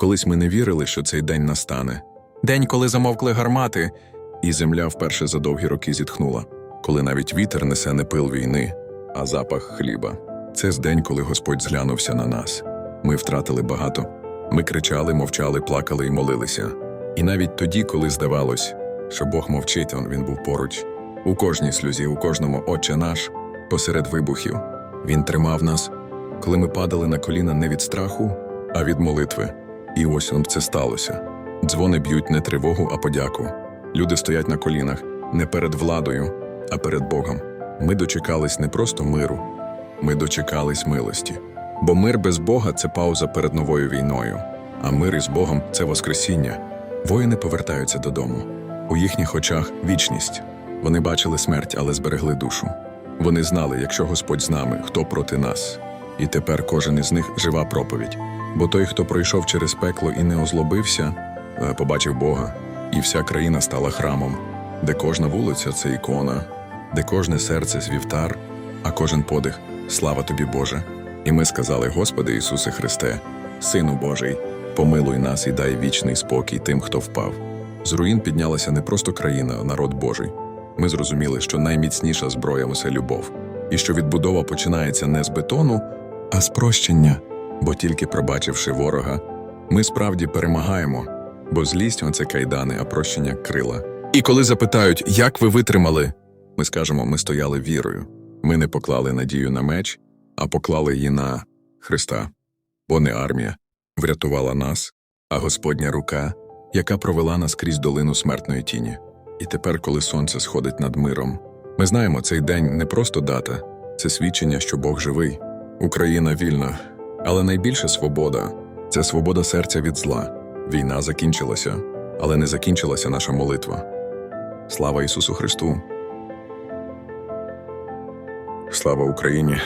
Колись ми не вірили, що цей день настане. День, коли замовкли гармати, і земля вперше за довгі роки зітхнула, коли навіть вітер несе не пил війни, а запах хліба. Це з день, коли Господь зглянувся на нас. Ми втратили багато. Ми кричали, мовчали, плакали і молилися. І навіть тоді, коли здавалось, що Бог мовчить, він був поруч. У кожній сльозі, у кожному Отче наш, посеред вибухів. Він тримав нас, коли ми падали на коліна не від страху, а від молитви. І ось це сталося. Дзвони б'ють не тривогу, а подяку. Люди стоять на колінах не перед владою, а перед Богом. Ми дочекались не просто миру, ми дочекались милості. Бо мир без Бога це пауза перед новою війною, а мир із Богом це Воскресіння. Воїни повертаються додому. У їхніх очах вічність. Вони бачили смерть, але зберегли душу. Вони знали, якщо Господь з нами, хто проти нас. І тепер кожен із них жива проповідь. Бо той, хто пройшов через пекло і не озлобився, е, побачив Бога, і вся країна стала храмом, де кожна вулиця це ікона, де кожне серце звівтар, а кожен подих слава тобі, Боже. І ми сказали: Господи Ісусе Христе, Сину Божий, помилуй нас і дай вічний спокій тим, хто впав. З руїн піднялася не просто країна, а народ Божий. Ми зрозуміли, що найміцніша зброя усе любов, і що відбудова починається не з бетону, а з прощення. Бо тільки пробачивши ворога, ми справді перемагаємо, бо злість це кайдани, а прощення крила. І коли запитають, як ви витримали, ми скажемо, ми стояли вірою. Ми не поклали надію на меч, а поклали її на Христа. Бо не армія врятувала нас, а Господня рука, яка провела нас крізь долину смертної тіні. І тепер, коли сонце сходить над миром, ми знаємо, цей день не просто дата, це свідчення, що Бог живий. Україна вільна, але найбільша свобода це свобода серця від зла. Війна закінчилася, але не закінчилася наша молитва. Слава Ісусу Христу! Слава Україні!